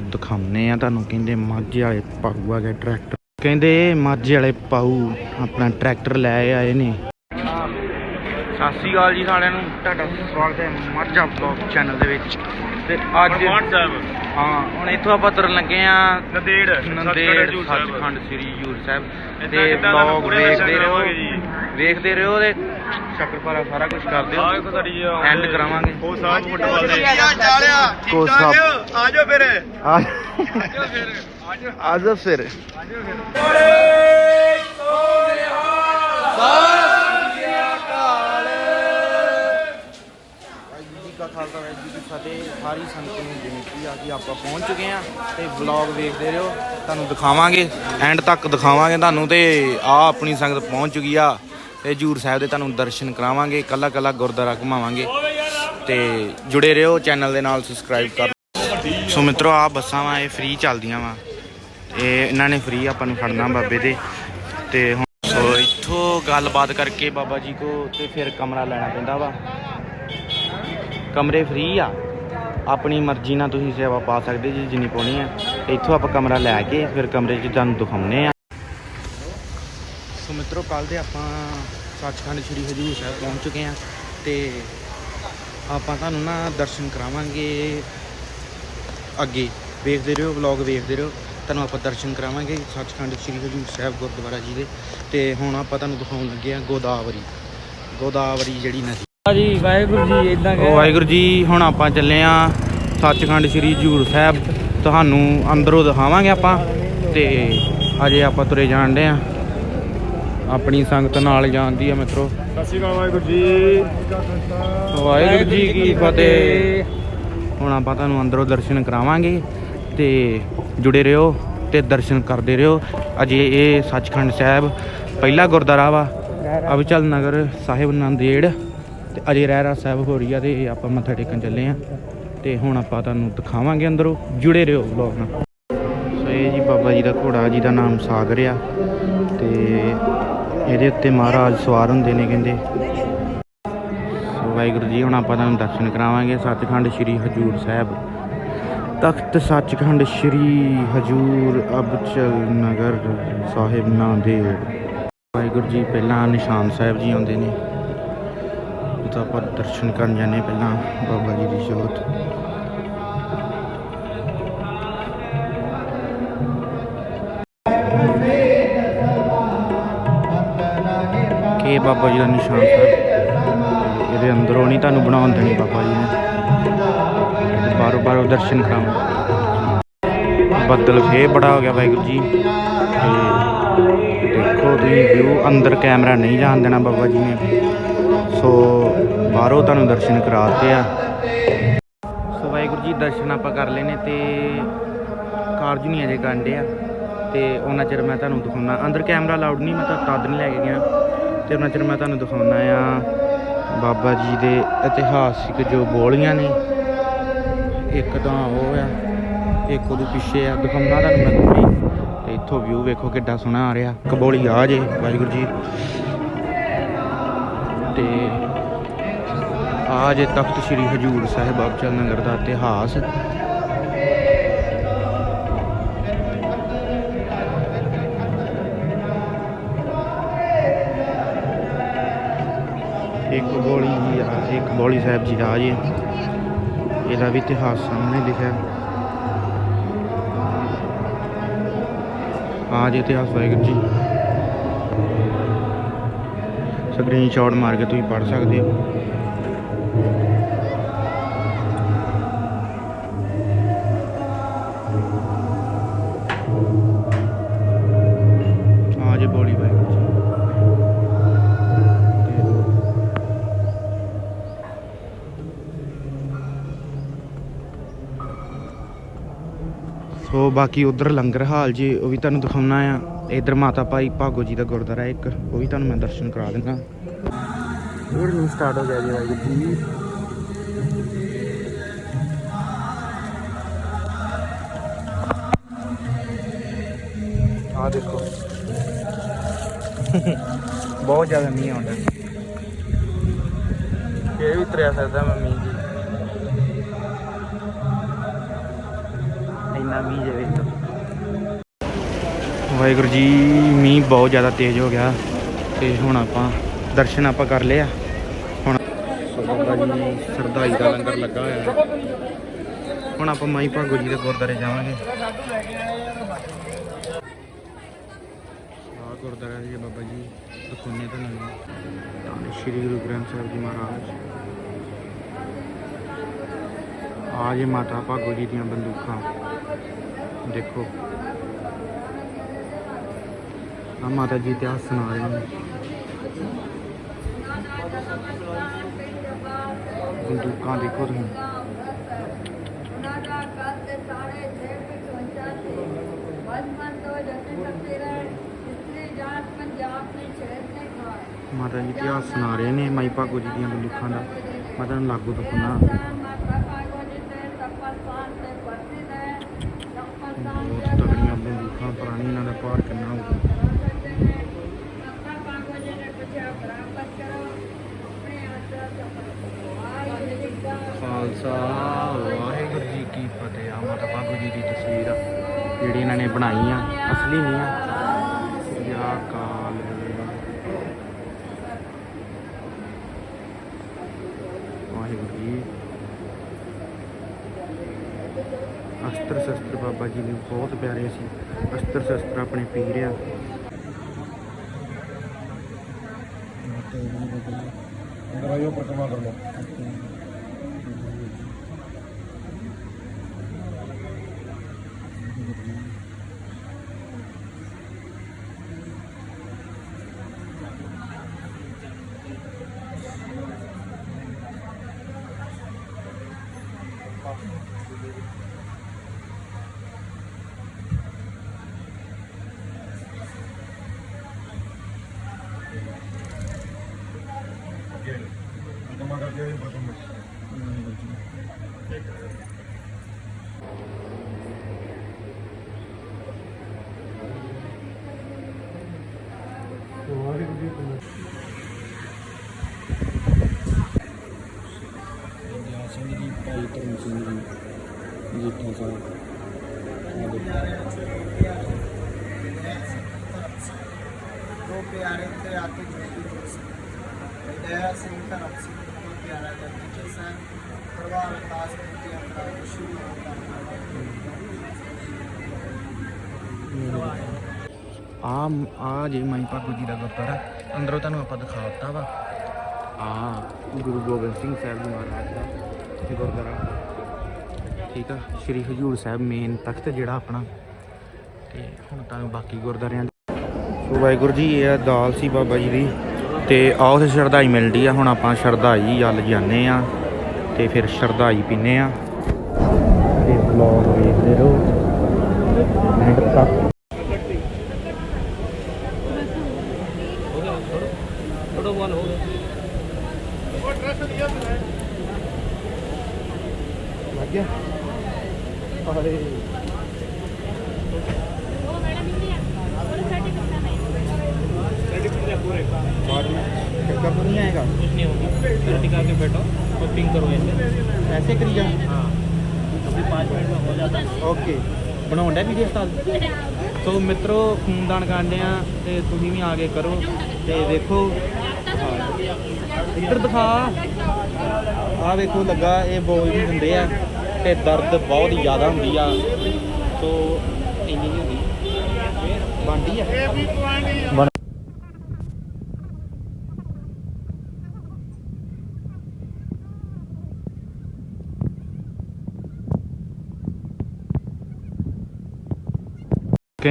ਤੇ ਦਿਖਾਉਂਦੇ ਆ ਤੁਹਾਨੂੰ ਕਹਿੰਦੇ ਮਾਝੇ ਵਾਲੇ ਪਾਊ ਆ ਗਏ ਟਰੈਕਟਰ ਕਹਿੰਦੇ ਮਾਝੇ ਵਾਲੇ ਪਾਊ ਆਪਣਾ ਟਰੈਕਟਰ ਲੈ ਆਏ ਨੇ। ਸਤਿ ਸ਼੍ਰੀ ਅਕਾਲ ਜੀ ਸਾਰਿਆਂ ਨੂੰ। ਤੁਹਾਡਾ ਸਵਾਗਤ ਹੈ ਮਾਝਾ ਬਲੌਗ ਚੈਨਲ ਦੇ ਵਿੱਚ। ਤੇ ਅੱਜ ਸਾਹਿਬ। ਹਾਂ ਹੁਣ ਇੱਥੋਂ ਆਪਾਂ ਤੁਰਨ ਲੱਗੇ ਆ ਨੰਦੇੜ ਨੰਦੇੜ। ਸੱਚਖੰਡ ਸ੍ਰੀ ਹਜੂਰ ਸਾਹਿਬ। ਤੇ ਬਲੌਗ ਦਰਸ਼ਨ ਰਹੋ। ਵੇਖਦੇ ਰਹੋ ਤੇ ਸ਼ੱਕਰਪਾਰਾ ਸਾਰਾ ਕੁਝ ਕਰਦੇ ਆਹ ਹੋ ਵੇਖੋ ਸਾਡੀ End ਕਰਾਵਾਂਗੇ। ਉਹ ਸਾਹਿਬ ਫੁੱਟਬਾਲ ਦੇ। ਕੋ ਸਾਹਿਬ ਆਜੋ ਫਿਰ। ਆ ਆਜੋ ਫਿਰ। ਵਾਹਿਗੁਰੂ ਜੀ ਕਾ ਖਾਲਸਾ ਵਾਹਿਗੁਰੂ ਜੀ ਕੀ ਫਤਿਹ। ਸਾਰੀ ਸੰਗਤ ਨੂੰ ਬੇਨਤੀ ਆ ਕਿ ਆਪਾਂ ਪਹੁੰਚ ਚੁੱਕੇ ਆ ਤੇ ਵਲੌਗ ਵੇਖਦੇ ਰਹੋ। ਤੁਹਾਨੂੰ ਦਿਖਾਵਾਂਗੇ ਐਂਡ ਤੱਕ ਦਿਖਾਵਾਂਗੇ ਤੁਹਾਨੂੰ ਤੇ ਆ ਆਪਣੀ ਸੰਗਤ ਪਹੁੰਚ ਚੁੱਕੀ ਆ। ਤੇ ਹਜੂਰ ਸਾਹਿਬ ਦੇ ਤੁਹਾਨੂੰ ਦਰਸ਼ਨ ਕਰਾਵਾਂਗੇ ਕੱਲਾ ਕੱਲਾ ਗੁਰਦੁਆਰਾ ਘੁਮਾਵਾਂਗੇ ਤੇ ਜੁੜੇ ਰਹੋ, ਚੈਨਲ ਦੇ ਨਾਲ ਸਬਸਕ੍ਰਾਈਬ ਕਰ ਸੋ ਮਿੱਤਰੋ ਆ ਬੱਸਾਂ ਵਾ, ਇਹ ਫ੍ਰੀ ਚੱਲਦੀਆਂ ਵਾ। ਇਹ ਇਹਨਾਂ ਨੇ ਫ੍ਰੀ ਆਪਾਂ ਨੂੰ ਖੜਨਾ ਬਾਬੇ ਦੇ। ਤੇ ਹੁਣ ਸੋ ਇੱਥੋਂ ਗੱਲਬਾਤ ਕਰਕੇ ਬਾਬਾ ਜੀ ਕੋ ਤੇ ਫਿਰ ਕਮਰਾ ਲੈਣਾ ਪੈਂਦਾ ਵਾ। ਕਮਰੇ ਫ੍ਰੀ ਆ। ਆਪਣੀ ਮਰਜ਼ੀ ਨਾਲ ਤੁਸੀਂ ਸੇਵਾ ਪਾ ਸਕਦੇ ਜੀ, ਜਿੰਨੀ ਪਾਉਣੀ ਹੈ ਇੱਥੋਂ ਆਪਾਂ ਕਮਰਾ ਲੈ ਕੇ ਫਿਰ ਕਮਰੇ 'ਚ ਤੁਹਾਨੂੰ ਦਿਖਾਉਂਦੇ ਆ। ਸੋ ਮਿੱਤਰੋ ਕੱਲ ਦੇ ਆਪਾਂ ਸੱਚਖੰਡ ਸ੍ਰੀ ਹਜੂਰ ਸਾਹਿਬ ਪਹੁੰਚ ਚੁੱਕੇ ਆ ਤੇ ਆਪਾਂ ਤੁਹਾਨੂੰ ਨਾ ਦਰਸ਼ਨ ਕਰਾਵਾਂਗੇ ਅੱਗੇ। ਵੇਖਦੇ ਰਹੋ ਵਲੌਗ ਵੇਖਦੇ ਰਹੋ ਤੁਹਾਨੂੰ ਆਪਾਂ ਦਰਸ਼ਨ ਕਰਾਵਾਂਗੇ ਸੱਚਖੰਡ ਸ੍ਰੀ ਹਜੂਰ ਸਾਹਿਬ ਗੁਰਦੁਆਰਾ ਜੀ ਦੇ। ਤੇ ਹੁਣ ਆਪਾਂ ਤੁਹਾਨੂੰ ਦਿਖਾਉਣ ਲੱਗੇ ਆ ਗੋਦਾਵਰੀ। ਗੋਦਾਵਰੀ ਜਿਹੜੀ ਨਦੀ। ਜੀ ਵਾਹਿਗੁਰੂ ਜੀ ਇਦਾਂ ਉਹ ਵਾਹਿਗੁਰੂ ਜੀ ਹੁਣ ਆਪਾਂ ਚੱਲੇ ਆ ਸੱਚਖੰਡ ਸ੍ਰੀ ਹਜੂਰ ਸਾਹਿਬ। ਤੁਹਾਨੂੰ ਅੰਦਰੋਂ ਦਿਖਾਵਾਂਗੇ ਆਪਾਂ ਤੇ ਅਜੇ ਆਪਾਂ ਤੁਰੇ ਜਾਣ ਡੇ ਆ ਆਪਣੀ ਸੰਗਤ ਨਾਲ ਜਾਂਦੀ ਆ ਮਿੱਤਰੋ। ਸਤਿ ਸ਼੍ਰੀ ਅਕਾਲ ਵਾਹਿਗੁਰੂ ਜੀ। ਵਾਹਿਗੁਰੂ ਜੀ ਕੀ ਫਤਿਹ। ਹੁਣ ਆਪਾਂ ਤੁਹਾਨੂੰ ਅੰਦਰੋਂ ਦਰਸ਼ਨ ਕਰਾਵਾਂਗੇ ਤੇ ਜੁੜੇ ਰਹੋ ਤੇ ਦਰਸ਼ਨ ਕਰਦੇ ਰਹੋ। ਅਜੇ ਇਹ ਸੱਚਖੰਡ ਸਾਹਿਬ ਪਹਿਲਾ ਗੁਰਦੁਆਰਾ ਵਾ। ਅਬਚਲ ਨਗਰ ਸਾਹਿਬ ਨੰਦੇੜ ਤੇ ਅਜੇ ਰਹਿਰਾ ਸਾਹਿਬ ਹੋ ਰਹੀ ਆ ਤੇ ਆਪਾਂ ਮੱਥਾ ਟੇਕਣ ਚੱਲੇ ਆ। ਤੇ ਹੁਣ ਆਪਾਂ ਤੁਹਾਨੂੰ ਦਿਖਾਵਾਂਗੇ ਅੰਦਰੋਂ। ਜੁੜੇ ਰਹੋ ਵਲੌਗ ਨਾਲ। ਸੋ ਇਹ ਜੀ ਬਾਬਾ ਜੀ ਦਾ ਘੋੜਾ ਜੀ ਦਾ ਨਾਮ ਸਾਗਰ ਆ ਤੇ ਇਹਦੇ ਉੱਤੇ ਮਹਾਰਾਜ ਸਵਾਰ ਹੁੰਦੇ ਨੇ ਕਹਿੰਦੇ। ਸੋ ਵਾਹਿਗੁਰੂ ਜੀ, ਹੁਣ ਆਪਾਂ ਤੁਹਾਨੂੰ ਦਰਸ਼ਨ ਕਰਾਵਾਂਗੇ। ਸੱਚਖੰਡ ਸ੍ਰੀ ਹਜੂਰ ਸਾਹਿਬ। ਤਖਤ ਸੱਚਖੰਡ ਸ੍ਰੀ ਹਜੂਰ ਅਬਚਲ ਨਗਰ ਸਾਹਿਬ ਨਾਂਦੇੜ ਵਾਹਿਗੁਰੂ ਜੀ, ਪਹਿਲਾਂ ਨਿਸ਼ਾਨ ਸਾਹਿਬ ਜੀ ਆਉਂਦੇ ਨੇ। ਇਹ ਤਾਂ ਆਪਾਂ ਦਰਸ਼ਨ ਕਰਨ ਜਾਂਦੇ ਪਹਿਲਾਂ, ਬਾਬਾ ਜੀ ਦੀ ਜੋਤ। ਬਾਬਾ ਜੀ ਦਾ ਨਿਸ਼ਾਨ ਸਾਹਿਬ। ਇਹਦੇ ਅੰਦਰੋਂ ਨਹੀਂ ਤੁਹਾਨੂੰ ਬਣਾਉਣ ਦੇਣੀ ਬਾਬਾ ਜੀ ਨੇ। ਬਾਰੋ ਬਾਰੋ ਦਰਸ਼ਨ ਕਰਾਉਂ ਬੱਦਲ ਫੇਰ ਬੜਾ ਹੋ ਗਿਆ ਵਾਹਿਗੁਰੂ ਜੀ। ਦੇਖੋ ਤੁਸੀਂ ਵਿਊ ਅੰਦਰ ਕੈਮਰਾ ਨਹੀਂ ਜਾਣ ਦੇਣਾ ਬਾਬਾ ਜੀ ਨੇ। ਸੋ ਬਾਹਰੋਂ ਤੁਹਾਨੂੰ ਦਰਸ਼ਨ ਕਰਾਤੇ ਆ। ਸੋ ਵਾਹਿਗੁਰੂ ਜੀ, ਦਰਸ਼ਨ ਆਪਾਂ ਕਰ ਲਏ ਨੇ ਤੇ ਕਾਰਜ ਨਹੀਂ ਅਜੇ ਗੰਡੇ ਆ ਤੇ ਉਹਨਾਂ ਚਿਰ ਮੈਂ ਤੁਹਾਨੂੰ ਦਿਖਾਉਣਾ ਅੰਦਰ ਕੈਮਰਾ ਅਲਾਉਡ ਨਹੀਂ, ਮੈਂ ਤਾਂ ਤਦ ਨਹੀਂ ਲੈ ਕੇ ਗਿਆ। ਤੇ ਉਹਨਾਂ ਚਿਰ ਮੈਂ ਤੁਹਾਨੂੰ ਦਿਖਾਉਣਾ ਆ ਬਾਬਾ ਜੀ ਦੇ ਇਤਿਹਾਸਿਕ ਜੋ ਬੋਲੀਆਂ ਨੇ, ਇੱਕ ਤਾਂ ਉਹ ਆ, ਇੱਕ ਉਹਦੇ ਪਿੱਛੇ ਆ, ਦਿਖਾਉਣਾ ਤੁਹਾਨੂੰ ਮੈਂ ਥੋੜੀ ਤੇ ਇੱਥੋਂ ਵਿਊ ਵੇਖੋ ਕਿੱਡਾ ਸੋਹਣਾ ਆ ਰਿਹਾ, ਕਬੋਲੀ ਆ ਜੇ, ਵਾਹਿਗੁਰੂ ਜੀ। ਤੇ ਆ ਜੇ ਤਖਤ ਸ੍ਰੀ ਹਜੂਰ ਸਾਹਿਬ ਅਬਚਲ ਨਗਰ ਦਾ ਇਤਿਹਾਸ ਇੱਕ ਗੋਲੀ ਜੀ ਆ, ਇੱਕ ਬੋਲੀ ਸਾਹਿਬ ਜੀ ਦਾ ਜੀ। ਇਹਦਾ ਵੀ ਇਤਿਹਾਸ ਸਾਹਮਣੇ ਲਿਖਿਆ। ਆ ਜੀ, ਇਤਿਹਾਸ ਵਾਹਿਗੁਰੂ ਜੀ। ਸਕਰੀਨਸ਼ਾਟ ਮਾਰ ਕੇ ਤੁਸੀਂ ਪੜ੍ਹ ਸਕਦੇ ਹੋ। ਸੋ ਬਾਕੀ ਉਧਰ ਲੰਗਰ ਹਾਲ ਜੀ, ਉਹ ਵੀ ਤੁਹਾਨੂੰ ਦਿਖਾਉਣਾ ਆ। ਇਧਰ ਮਾਤਾ ਭਾਈ ਭਾਗੋ ਜੀ ਦਾ ਗੁਰਦੁਆਰਾ ਇੱਕ, ਉਹ ਵੀ ਤੁਹਾਨੂੰ ਮੈਂ ਦਰਸ਼ਨ ਕਰਾ ਦਿੰਦਾ। ਇਹ ਨੂੰ ਸਟਾਰਟ ਹੋ ਗਿਆ ਜੀ ਵਾਹਿਗੁਰੂ ਜੀ। ਆ ਦੇਖੋ। ਬਹੁਤ ਜ਼ਿਆਦਾ ਮੀਂਹ ਆਉਂਦਾ। ਇਹ ਵੀ ਤਰਿਆ ਸਕਦਾ ਮੰਮੀ ਜੀ ਕਿੰਨਾ ਮੀਂਹ ਜੇ ਵੇਖ ਵਾਹਿਗੁਰੂ ਜੀ, ਮੀਂਹ ਬਹੁਤ ਜ਼ਿਆਦਾ ਤੇਜ਼ ਹੋ ਗਿਆ ਤੇ ਹੁਣ ਆਪਾਂ ਦਰਸ਼ਨ ਆਪਾਂ ਕਰ ਲਿਆ ਹੁਣ ਜੀ ਸਰਦਾਈ ਦਾ ਲੰਗਰ ਲੱਗਾ ਹੋਇਆ। ਹੁਣ ਆਪਾਂ ਮਾਈ ਭਾਗੋ ਜੀ ਦੇ ਗੁਰਦਾਰੇ ਜਾਵਾਂਗੇ। ਆ ਗੁਰਦਾਰਾ ਜੀ ਬਾਬਾ ਜੀ ਸੁਖਨੇ ਤੋਂ ਨਹੀਂ ਸ਼੍ਰੀ ਗੁਰੂ ਗ੍ਰੰਥ ਸਾਹਿਬ ਜੀ ਮਹਾਰਾਜ। ਆ ਜੇ ਮਾਤਾ ਭਾਗੋ ਜੀ ਦੀਆਂ ਬੰਦੂਕਾਂ। ਦੇਖੋ। ਆ ਮਾਤਾ ਜੀ ਇਤਿਹਾਸ ਸੁਣਾ ਰਹੇ ਨੇ। ਬੰਦੂਕਾਂ ਦੇਖੋ ਤੁਸੀਂ। ਮਾਤਾ ਜੀ ਇਤਿਹਾਸ ਸੁਣਾ ਰਹੇ ਨੇ ਮਾਈ ਭਾਗੋ ਜੀ ਦੀਆਂ ਬੰਦੂਕਾਂ ਦਾ। ਮਾਤਾ ਨੂੰ ਲਾਗੂ ਤੋਂ ਪੁੰਨਾ ਬਹੁਤ ਤਗੜੀਆਂ ਬੰਦੂਕਾਂ ਇਹਨਾਂ ਦਾ ਭਾਰ ਕਿੰਨਾ ਹੋਊਗਾ ਖਾਲਸਾ, ਵਾਹਿਗੁਰੂ ਜੀ ਕੀ ਫਤਿਹ। ਆ ਮਾਤਾ ਬਾਬੂ ਜੀ ਦੀ ਤਸਵੀਰ ਆ, ਜਿਹੜੀ ਇਹਨਾਂ ਨੇ ਬਣਾਈ ਆ, ਅਸਲੀ ਨਹੀਂ ਆ। ਯਾ ਕਾਲ ਵਾਹਿਗੁਰੂ ਜੀ। ਅਸਤਰ ਸ਼ਸਤਰ ਬਾਬਾ ਜੀ ਦੇ ਬਹੁਤ ਪਿਆਰੇ ਸੀ। ਅਸਤਰ ਸ਼ਸਤਰ ਆਪਣੇ ਪੀਰ ਆ। ਅੰਦਰ ਆਇਓ ਕਰ ਲਓ। ਪ੍ਰਤਮਾ ਕਰਕੇ ਆਇਓ ਪ੍ਰਤਮਾ ਸਿੰਘ ਜੀ ਭਾਈ ਧਰਮ ਸਿੰਘ ਜੀ ਜੀਠਾ ਸਾਹਿਬ ਦੋ ਪਿਆਰੇ ਤੇ ਆਤੇ ਜੋਤੀ ਦਇਆ ਸਿੰਘ ਧਰਮ ਸਿੰਘ। ਤੋਂ ਪਿਆਰਾ ਜਗਦੀਪ ਸਿੰਘ ਪਰਿਵਾਰ ਖਾਸ ਕਰਕੇ ਆਪਣਾ ਸ਼ੁਰੂ ਹੋਤਾ ਆ ਆ ਜੇ ਮਾਈ ਭਾਗੋ ਜੀ ਦਾ ਗੁਰਦੁਆਰਾ ਅੰਦਰੋਂ ਤੁਹਾਨੂੰ ਆਪਾਂ ਦਿਖਾ ਦਿੱਤਾ ਵਾ। ਆ ਗੁਰੂ ਗੋਬਿੰਦ ਸਿੰਘ ਸਾਹਿਬ ਜੀ ਮਹਾਰਾਜ ਦਾ ਗੁਰਦੁਆਰਾ। ਠੀਕ ਆ ਸ਼੍ਰੀ ਹਜੂਰ ਸਾਹਿਬ ਮੇਨ ਤਖਤ ਜਿਹੜਾ ਆਪਣਾ। ਤੇ ਹੁਣ ਤੁਹਾਨੂੰ ਬਾਕੀ ਗੁਰਦੁਆਰਿਆਂ ਦੇ ਸੋ ਵਾਹਿਗੁਰੂ ਜੀ ਇਹ ਆ ਦਾਲ ਸੀ ਬਾਬਾ ਜੀ ਦੀ। ਤੇ ਆਓ ਉੱਥੇ ਸ਼ਰਧਾਈ ਮਿਲਦੀ ਆ, ਹੁਣ ਆਪਾਂ ਸ਼ਰਧਾਈ ਵੱਲ ਜਾਂਦੇ ਆ ਤੇ ਫਿਰ ਸ਼ਰਧਾਈ ਪੀਨੇ ਆ। ਤੇ ਬਲੌਗ ਵੇਖਦੇ ਰਹੋ। ਐਂਡ ਤੱਕ। नहीं होगा रेडी करके बैठो बुकिंग करो ऐसे ऐसे करी जा हाँ अभी पाँच मिनट में हो जाता ਓਕੇ ਬਣਾਉਣ ਦਾ ਵੀਡੀਓ ਸਟਾਲ ਸੋ ਮਿੱਤਰੋ ਖੂਨਦਾਨ ਕਰਦੇ ਆ ਤੇ ਤੁਸੀਂ ਵੀ ਆ ਕੇ ਕਰੋ ਤੇ ਦੇਖੋ ਇੱਧਰ ਦਿਖਾ ਆ ਵੇਖੋ ਲੱਗਾ ਇਹ ਬੋਲ ਨਹੀਂ ਦਿੰਦੇ ਆ ਤੇ ਦਰਦ ਬਹੁਤ ਜ਼ਿਆਦਾ ਹੁੰਦੀ ਆ ਸੋ ਇੰਨੀ ਨਹੀਂ ਹੁੰਦੀ ਬਣਦੀ ਆ ਬਣ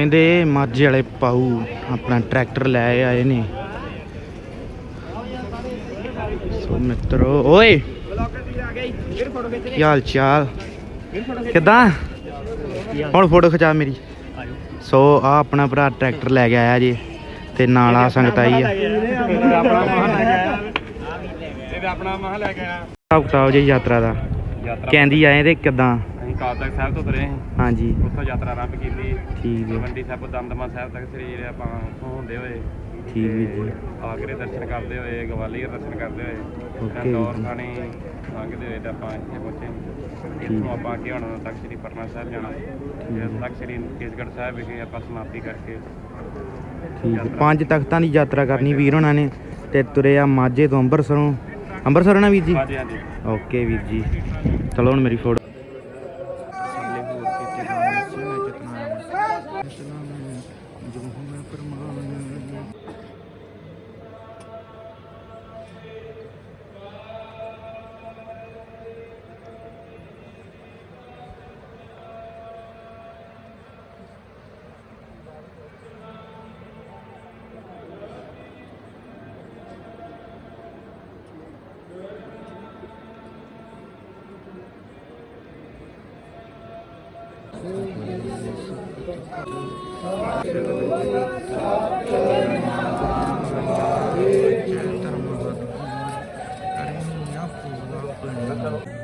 ਕਹਿੰਦੇ ਮਾਝੇ ਵਾਲੇ ਪਾਉ ਆਪਣਾ ਟਰੈਕਟਰ ਲੈ ਆਏ ਨੇ। ਸੋ ਮਿੱਤਰੋ ਓਏ! ਕੀ ਹਾਲ ਚਾਲ? ਕਿਦਾਂ? ਹੁਣ ਫੋਟੋ ਖਿਚਾ ਮੇਰੀ। ਸੋ ਆ ਆਪਣਾ ਭਰਾ ਟਰੈਕਟਰ ਲੈ ਕੇ ਆਇਆ ਜੀ ਤੇ ਨਾਲ ਆ ਸੰਗਤ ਆਈ ਆ। ਆਪਣਾ ਮਹਾਂ ਲੈ ਕੇ ਆਇਆ। ਕਿਤਾਬ ਜੀ ਯਾਤਰਾ ਦਾ। ਕਹਿੰਦੀ ਆਏ ਤੇ ਕਿਦਾਂ? ਅਸੀਂ ਕਾਲ ਤੱਕ ਸਾਹਿਬ ਤੋਂ ਤੁਰੇ ਸੀ। ਹਾਂਜੀ। ਉੱਥੋਂ ਯਾਤਰਾ ਆਰੰਭ ਕੀਤੀ। ਠੀਕ ਹੈ। ਤਲਵੰਡੀ ਸਾਹਿਬ ਦਮਦਮਾ ਸਾਹਿਬ ਤੱਕ ਸਰੀਰ ਆਪਾਂ ਹੁੰਦੇ ਹੋਏ। ਠੀਕ ਵੀਰ ਜੀ। ਆਗਰੇ ਦਰਸ਼ਨ ਕਰਦੇ ਹੋਏ ਗਵਾਲੀਅਰ ਦਰਸ਼ਨ ਕਰਦੇ ਹੋਏ। Okay। ਥਾਣੇ ਲੰਘਦੇ ਹੋਏ ਤੇ ਆਪਾਂ ਇੱਥੇ ਪਹੁੰਚੇ। ਇੱਥੋਂ ਆਪਾਂ ਅੱਗੇ ਹੁਣ ਤਖਤ ਸ੍ਰੀ ਪਟਨਾ ਸਾਹਿਬ ਜਾਣਾ। ਫਿਰ ਤਖਤ ਸ੍ਰੀ ਕੇਸਗੜ੍ਹ ਸਾਹਿਬ ਵਿਖੇ ਆਪਾਂ ਸਮਾਪਤੀ ਕਰਕੇ ਠੀਕ ਹੈ। ਪੰਜ ਤਖਤਾਂ ਦੀ ਯਾਤਰਾ ਕਰਨੀ ਵੀਰ ਉਹਨਾਂ ਨੇ ਤੇ ਤੁਰੇ ਆ ਮਾਝੇ ਤੋਂ ਅੰਮ੍ਰਿਤਸਰੋਂ ਅੰਮ੍ਰਿਤਸਰੋਂ ਨਾ ਵੀਰ ਜੀ? ਹਾਂਜੀ ਹਾਂਜੀ। ਓਕੇ ਵੀਰ ਜੀ। ਚਲੋ ਹੁਣ ਮੇਰੀ ਫੋਟੋ Thank you.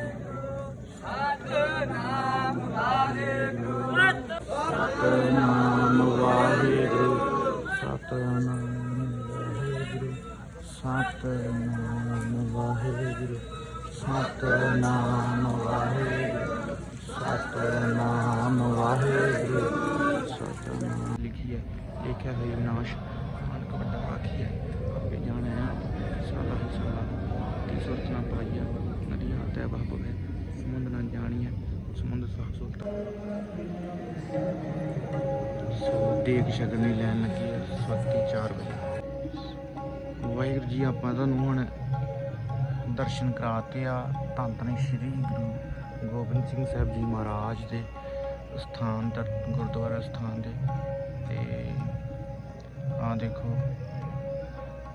ਹੈ ਲਿਖਿਆ ਹੈ ਵਿਨਾਸ਼ ਨਾਨਕ ਵੱਡਾ ਆਖੀ ਹੈ। ਆਪੇ ਜਾਣੈ ਸਾਲਾ ਹੀ ਸਾਲਾ। ਤੀ ਸੁਰਤ ਨਾ ਪਾਈਆ ਨਦੀਆਂ ਤੈ ਬਹ ਪਵੇ ਸਮੁੰਦ ਨਾ ਜਾਣੀਐ ਸਮੁੰਦ ਸਾਹ ਸੁਲਤਾ ਸੋ ਦੇਖ ਛਕਣੀ ਲੈਣ ਲੱਗੀ ਹੈ ਸਵਾਤੀ 4 ਵਜੇ। ਵਾਹਿਗੁਰੂ ਜੀ, ਆਪਾਂ ਤੁਹਾਨੂੰ ਹੁਣ ਦਰਸ਼ਨ ਕਰਾਤੇ ਆ ਧੰਨ ਧੰਨ ਸ਼੍ਰੀ ਗੁਰੂ ਗੋਬਿੰਦ ਸਿੰਘ ਸਾਹਿਬ ਜੀ ਮਹਾਰਾਜ ਦੇ ਸਥਾਨ ਦਰ ਗੁਰਦੁਆਰਾ ਸਥਾਨ ਦੇ। ਤੇ ਆ ਦੇਖੋ,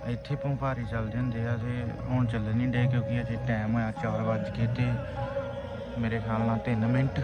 ਇੱਥੇ ਪੰਪਾਰੀ ਚੱਲਦੇ ਹੁੰਦੇ ਆ ਤੇ ਹੁਣ ਚੱਲਣ ਨਹੀਂ ਡੇ ਕਿਉਂਕਿ ਅਜੇ ਟਾਈਮ ਹੋਇਆ 4 ਵਜ ਕੇ ਤੇ ਮੇਰੇ ਖਿਆਲ ਨਾਲ 3 ਮਿੰਟ।